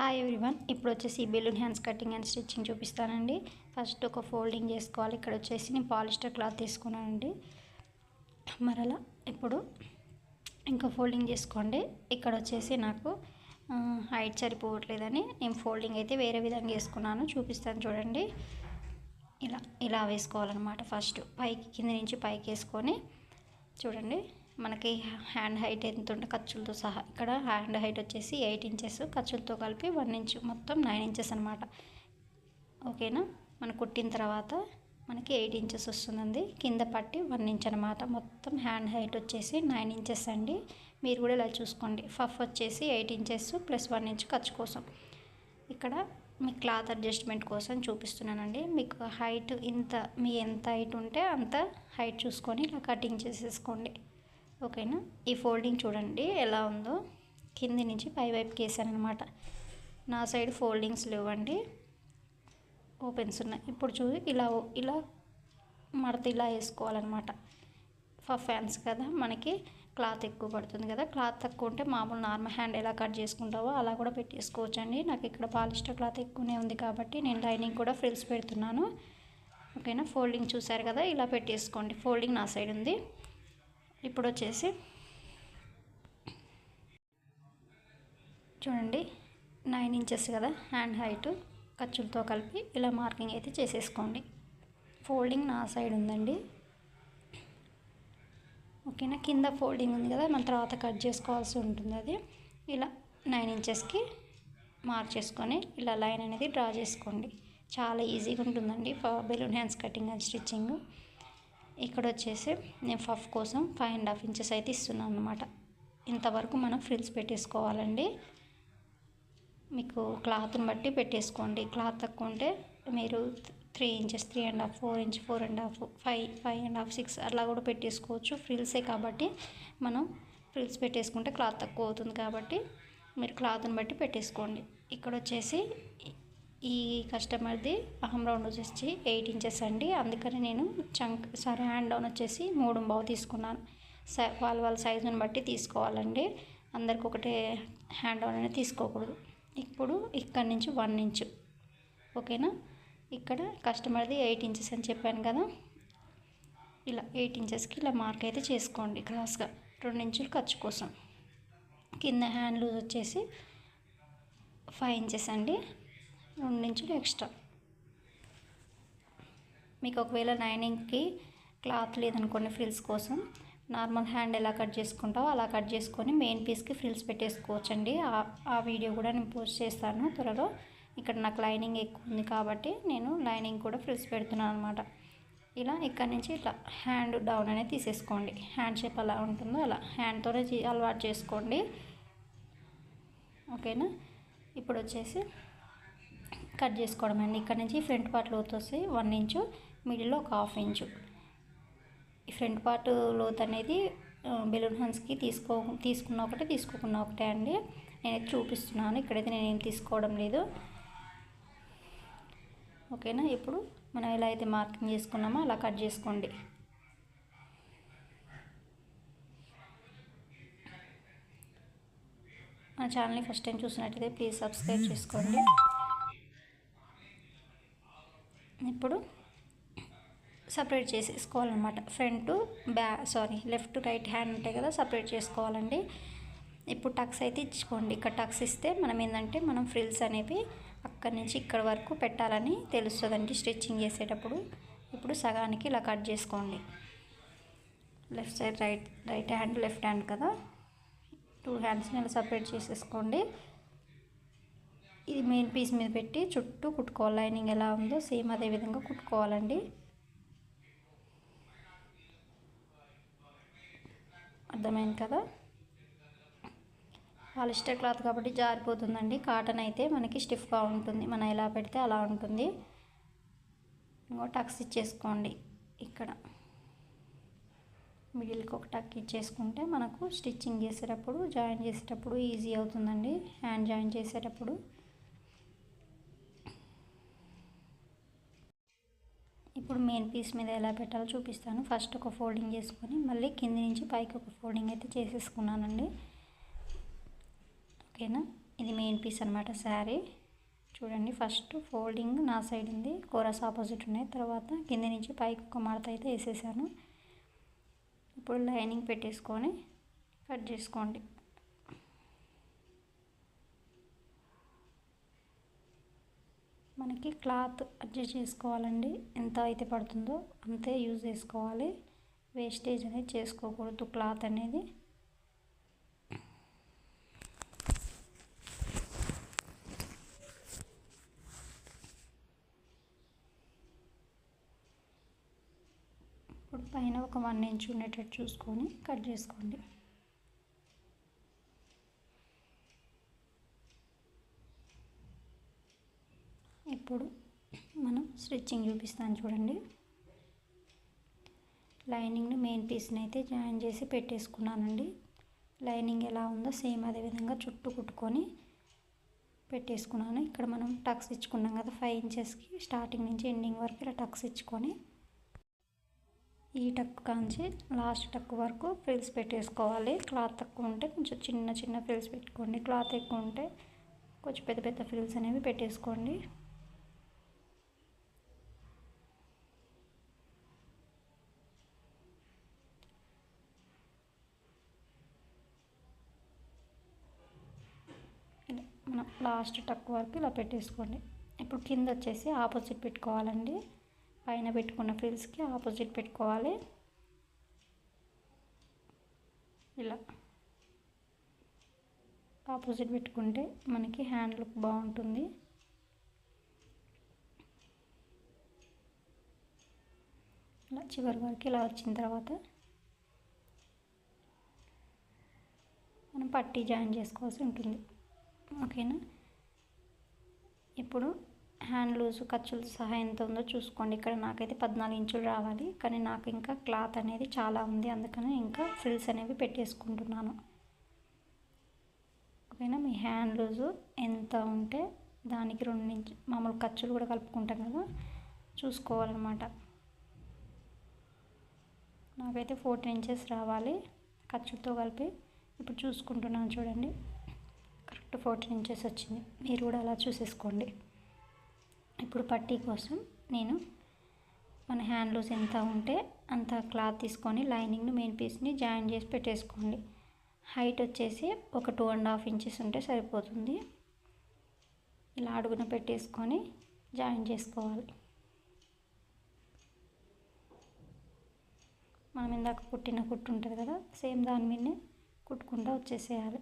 Hi everyone ఇప్పుడు వచ్చేసి balloon hands cutting and stitching చూపిస్తానండి. ఫస్ట్ ఒక ఫోల్డింగ్ చేసుకోవాలి. ఇక్కడ వచ్చేసి నేను పాలిస్టర్ క్లాత్ తీసుకున్నానండి. మరలా ఇప్పుడు ఇంకా ఫోల్డింగ్ చేసుకోండి. ఇక్కడ వచ్చేసి నాకు హైట్ సరిపోవట్లేదని నేను ఫోల్డింగ్ అయితే వేరే విధంగా వేసుకున్నాను. చూపిస్తాను చూడండి. ఇలా ఇలా వేసుకోవాలన్నమాట ఫస్ట్ పైకి కింద నుంచి పైకి వేసుకొని చూడండి. మనకి హ్యాండ్ హైట్ ఎంత ఉంటే ఖర్చులతో సహా. ఇక్కడ హ్యాండ్ హైట్ వచ్చేసి ఎయిట్ ఇంచెస్ ఖర్చులతో కలిపి వన్ ఇంచ్ మొత్తం నైన్ ఇంచెస్ అనమాట ఓకేనా? మనం కుట్టిన తర్వాత మనకి ఎయిట్ ఇంచెస్ వస్తుందండి. కింద పట్టి వన్ ఇంచ్ అనమాట మొత్తం హ్యాండ్ హైట్ వచ్చేసి నైన్ ఇంచెస్ అండి. మీరు కూడా ఇలా చూసుకోండి. ఫఫ్ వచ్చేసి eight inches plus one inch ఖర్చు కోసం. ఇక్కడ మీ క్లాత్ అడ్జస్ట్మెంట్ కోసం చూపిస్తున్నానండి. మీకు హైట్ ఇంత మీ ఎంత హైట్ ఉంటే అంత హైట్ చూసుకొని ఇలా కటింగ్ చేసేసుకోండి. ఓకేనా? ఈ ఫోల్డింగ్ చూడండి ఎలా ఉందో. కింది నుంచి పై వైపుకి వేసాను అనమాట నా సైడ్ ఫోల్డింగ్స్ లేవండి. ఓపెన్స్ ఉన్నాయి. ఇప్పుడు చూసి ఇలా ఇలా మడత ఇలా వేసుకోవాలన్నమాట. ఫఫ్ ఫ్యాన్స్ కదా మనకి క్లాత్ ఎక్కువ పడుతుంది కదా. క్లాత్ తక్కువ ఉంటే మామూలు నార్మల్ హ్యాండ్ ఎలా కట్ చేసుకుంటావో అలా కూడా పెట్టేసుకోవచ్చండి. నాకు ఇక్కడ పాలిస్టర్ క్లాత్ ఎక్కువనే ఉంది కాబట్టి నేను లైనింగ్ కూడా ఫ్రిల్స్ పెడుతున్నాను. ఓకేనా? ఫోల్డింగ్ చూసారు కదా ఇలా పెట్టేసుకోండి. ఫోల్డింగ్ నా సైడ్ ఉంది. ఇప్పుడు వచ్చేసి చూడండి నైన్ ఇంచెస్ కదా హ్యాండ్ హైట్ ఖర్చులతో కలిపి ఇలా మార్కింగ్ అయితే చేసేసుకోండి. ఫోల్డింగ్ నా సైడ్ ఉందండి. ఓకేనా కింద ఫోల్డింగ్ ఉంది కదా మన తర్వాత కట్ చేసుకోవాల్సి ఉంటుంది అది. ఇలా నైన్ ఇంచెస్కి మార్క్ చేసుకొని ఇలా లైన్ అనేది డ్రా చేసుకోండి. చాలా ఈజీగా ఉంటుందండి balloon hands cutting and stitching ఇక్కడ వచ్చేసి నేను ఫఫ్ కోసం ఫైవ్ అండ్ హాఫ్ ఇంచెస్ అయితే ఇస్తున్నాను అనమాట ఇంతవరకు మనం ఫ్రిల్స్ పెట్టేసుకోవాలండి. మీకు క్లాత్ని బట్టి పెట్టేసుకోండి. క్లాత్ తక్కువ ఉంటే మీరు three inches three and half four inch four and half five five and half six అలా కూడా పెట్టేసుకోవచ్చు. ఫ్రిల్సే కాబట్టి మనం ఫ్రిల్స్ పెట్టేసుకుంటే క్లాత్ తక్కువ అవుతుంది కాబట్టి మీరు క్లాత్ని బట్టి పెట్టేసుకోండి. ఇక్కడ వచ్చేసి ఈ కస్టమర్ది అహం రౌండ్ వచ్చేసి ఎయిట్ ఇంచెస్ అండి. అందుకని నేను చంక్ సారీ హ్యాండ్ డౌన్ వచ్చేసి మూడు బావు తీసుకున్నాను. వాళ్ళ వాళ్ళ సైజుని బట్టి తీసుకోవాలండి. అందరికి ఒకటే హ్యాండ్ డౌన్ అనేది తీసుకోకూడదు. ఇప్పుడు ఇక్కడ నుంచి వన్ ఇంచు. ఓకేనా? ఇక్కడ కస్టమర్ది ఎయిట్ ఇంచెస్ అని చెప్పాను కదా. ఇలా ఎయిట్ ఇంచెస్కి ఇలా మార్క్ అయితే చేసుకోండి క్రాస్గా. రెండు ఇంచులు ఖర్చు కోసం. కింద హ్యాండ్ లూజ్ వచ్చేసి ఫైవ్ ఇంచెస్ అండి. రెండు ఇంచులు ఎక్స్ట్రా. మీకు ఒకవేళ లైనింగ్కి క్లాత్ లేదనుకోండి ఫ్రిల్స్ కోసం నార్మల్ హ్యాండ్ ఎలా కట్ చేసుకుంటావో అలా కట్ చేసుకొని మెయిన్ పీస్కి ఫ్రిల్స్ పెట్టేసుకోవచ్చండి. ఆ వీడియో కూడా నేను పోస్ట్ చేస్తాను త్వరలో. ఇక్కడ నాకు లైనింగ్ ఎక్కువ ఉంది కాబట్టి నేను లైనింగ్ కూడా ఫ్రిల్స్ పెడుతున్నాను అనమాట ఇలా ఇక్కడ నుంచి ఇట్లా హ్యాండ్ డౌన్ అనేది తీసేసుకోండి. హ్యాండ్ షేప్ అలా ఉంటుందో అలా హ్యాండ్తోనే అలవాటు చేసుకోండి. ఓకేనా? ఇప్పుడు వచ్చేసి కట్ చేసుకోవడం అండి ఇక్కడ నుంచి ఫ్రంట్ పార్ట్ లోతు వస్తే వన్ ఇంచు మిడిల్లో ఒక హాఫ్ ఇంచు. ఈ ఫ్రంట్ పార్ట్ లోత్ అనేది బెలూన్ హ్యాండ్స్కి తీసుకో తీసుకున్న ఒకటే తీసుకోకున్న ఒకటే అండి. నేనైతే చూపిస్తున్నాను. ఇక్కడైతే నేనేం తీసుకోవడం లేదు. ఓకేనా? ఇప్పుడు మనం ఎలా అయితే మార్కింగ్ చేసుకున్నామో అలా కట్ చేసుకోండి. మన ఛానల్ని ఫస్ట్ టైం చూసినట్టయితే ప్లీజ్ సబ్స్క్రైబ్ చేసుకోండి. ఇప్పుడు separate చేసేసుకోవాలన్నమాట. Front back sorry left right hand ఉంటాయి కదా సపరేట్ చేసుకోవాలండి. ఇప్పుడు టక్స్ అయితే ఇచ్చుకోండి. ఇక్కడ టక్స్ ఇస్తే మనం ఏంటంటే మనం ఫ్రిల్స్ అనేవి అక్కడి నుంచి ఇక్కడ వరకు పెట్టాలని తెలుస్తుందండి స్టిచ్చింగ్ చేసేటప్పుడు. ఇప్పుడు సగానికి ఇలా కట్ చేసుకోండి. Left side right right hand left hand కదా. టూ హ్యాండ్స్ని ఇలా సపరేట్ చేసేసుకోండి. ఇది మెయిన్ పీస్ మీద పెట్టి చుట్టూ కుట్టుకోవాలి. లైనింగ్ ఎలా ఉందో సేమ్ అదే విధంగా కుట్టుకోవాలండి. అర్థమైంది కదా? పాలిస్టర్ క్లాత్ కాబట్టి జారిపోతుందండి. కాటన్ అయితే మనకి స్టిఫ్గా ఉంటుంది. మనం ఎలా పెడితే అలా ఉంటుంది. ఇంకో టక్స్ ఇచ్చేసుకోండి ఇక్కడ. మిడిల్కి ఒక టక్ ఇచ్చేసుకుంటే మనకు స్టిచ్చింగ్ చేసేటప్పుడు జాయిన్ చేసేటప్పుడు ఈజీ అవుతుందండి. హ్యాండ్ జాయిన్ చేసేటప్పుడు. ఇప్పుడు మెయిన్ పీస్ మీద ఎలా పెట్టాలో చూపిస్తాను. ఫస్ట్ ఒక ఫోల్డింగ్ చేసుకొని మళ్ళీ కింది నుంచి పైకి ఒక ఫోల్డింగ్ అయితే చేసేసుకున్నానండి. ఓకేనా? ఇది మెయిన్ పీస్ అనమాట శారీ. చూడండి ఫస్ట్ ఫోల్డింగ్ నా సైడ్ ఉంది. కోరస్ ఆపోజిట్ ఉన్నాయి. తర్వాత కింద నుంచి పైకి ఒక మడత అయితే వేసేసాను. ఇప్పుడు లైనింగ్ పెట్టేసుకొని కట్ చేసుకోండి. మనకి క్లాత్ అడ్జస్ట్ చేసుకోవాలండి. ఎంత అయితే పడుతుందో అంతే యూజ్ చేసుకోవాలి. వేస్టేజ్ అనేది చేసుకోకూడదు క్లాత్ అనేది. ఇప్పుడు పైన ఒక వన్ ఇంచ్ ఉండేటట్టు చూసుకొని కట్ చేసుకోండి. ఇప్పుడు మనం స్టిచ్చింగ్ చూపిస్తాను చూడండి. లైనింగ్ని మెయిన్ పీస్ని అయితే జాయిన్ చేసి పెట్టేసుకున్నానండి. లైనింగ్ ఎలా ఉందో సేమ్ అదే విధంగా చుట్టూ కుట్టుకొని పెట్టేసుకున్నాను. ఇక్కడ మనం టక్స్ ఇచ్చుకున్నాం కదా ఫైవ్ ఇంచెస్కి స్టార్టింగ్ నుంచి ఎండింగ్ వరకు ఇలా టక్స్ ఇచ్చుకొని ఈ టక్ కాంచి లాస్ట్ టక్ వరకు ఫ్రిల్స్ పెట్టేసుకోవాలి. క్లాత్ తక్కువ ఉంటే కొంచెం చిన్న చిన్న ఫ్రిల్స్ పెట్టుకోండి. క్లాత్ ఎక్కువ ఉంటే కొంచెం పెద్ద పెద్ద ఫ్రిల్స్ అనేవి పెట్టేసుకోండి ఇలా మనం లాస్ట్ టక్ వరకు ఇలా పెట్టేసుకోండి. ఇప్పుడు కింద వచ్చేసి ఆపోజిట్ పెట్టుకోవాలండి. పైన పెట్టుకున్న ఫ్రిల్స్కి ఆపోజిట్ పెట్టుకోవాలి. ఇలా. ఆపోజిట్ పెట్టుకుంటే మనకి హ్యాండ్ లుక్ బాగుంటుంది. ఇలా చివరి వరకు ఇలా వచ్చిన తర్వాత మనం పట్టీ జాయిన్ చేసుకోవాల్సి ఉంటుంది. ఓకేనా? ఇప్పుడు హ్యాండ్ లూజ్ ఖర్చులు సహా ఎంత ఉందో చూసుకోండి. ఇక్కడ నాకైతే పద్నాలుగు ఇంచులు రావాలి. కానీ నాకు ఇంకా క్లాత్ అనేది చాలా ఉంది. అందుకని ఇంకా ఫ్రిల్స్ అనేవి పెట్టేసుకుంటున్నాను. ఓకేనా? మీ హ్యాండ్ లూజు ఎంత ఉంటే దానికి రెండు ఇంచు మామూలు ఖర్చులు కూడా కలుపుకుంటాం కదా. చూసుకోవాలన్నమాట. నాకైతే ఫోర్టీన్ ఇంచెస్ రావాలి ఖర్చుతో కలిపి. ఇప్పుడు చూసుకుంటున్నాను చూడండి. టు ఫోర్టీన్ ఇంచెస్ వచ్చింది. మీరు కూడా అలా చూసేసుకోండి. ఇప్పుడు పట్టీ కోసం నేను మన హ్యాండ్ లూజ్ ఎంత ఉంటే అంత క్లాత్ తీసుకొని లైనింగ్ను మెయిన్ పీస్ని జాయిన్ చేసి పెట్టేసుకోండి. హైట్ వచ్చేసి ఒక టూ అండ్ హాఫ్ ఇంచెస్ ఉంటే సరిపోతుంది. ఇలా అడుగున పెట్టేసుకొని జాయిన్ చేసుకోవాలి. మనం ఇందాక కుట్టిన కుట్టు ఉంటుంది కదా సేమ్ దాని మీదనే కుట్టుకుంటూ వచ్చేసేయాలి.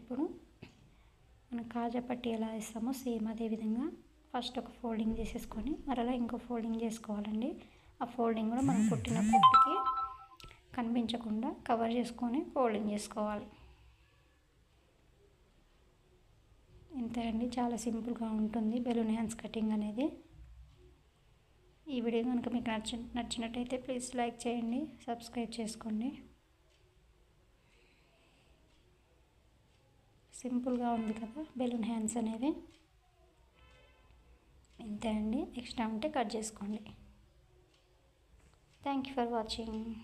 ఇప్పుడు మనం కాజా పట్టి ఎలా వేస్తామో సేమ్ అదే విధంగా ఫస్ట్ ఒక ఫోల్డింగ్ చేసేసుకొని మరలా ఇంకో ఫోల్డింగ్ చేసుకోవాలండి. ఆ ఫోల్డింగ్ కూడా మనం కుట్టిన కుట్టుకి కనిపించకుండా కవర్ చేసుకొని ఫోల్డింగ్ చేసుకోవాలి. ఇంతే అండి చాలా సింపుల్గా ఉంటుంది బెలూన్ హ్యాండ్స్ కటింగ్ అనేది. ఈ వీడియో కనుక మీకు నచ్చి నచ్చినట్టయితే ప్లీజ్ లైక్ చేయండి సబ్స్క్రైబ్ చేసుకోండి. సింపుల్గా ఉంది కదా బెలూన్ హ్యాండ్స్ అనేవి. ఇంతే అండి. ఎక్స్ట్రా ఉంటే కట్ చేసుకోండి. Thank you for watching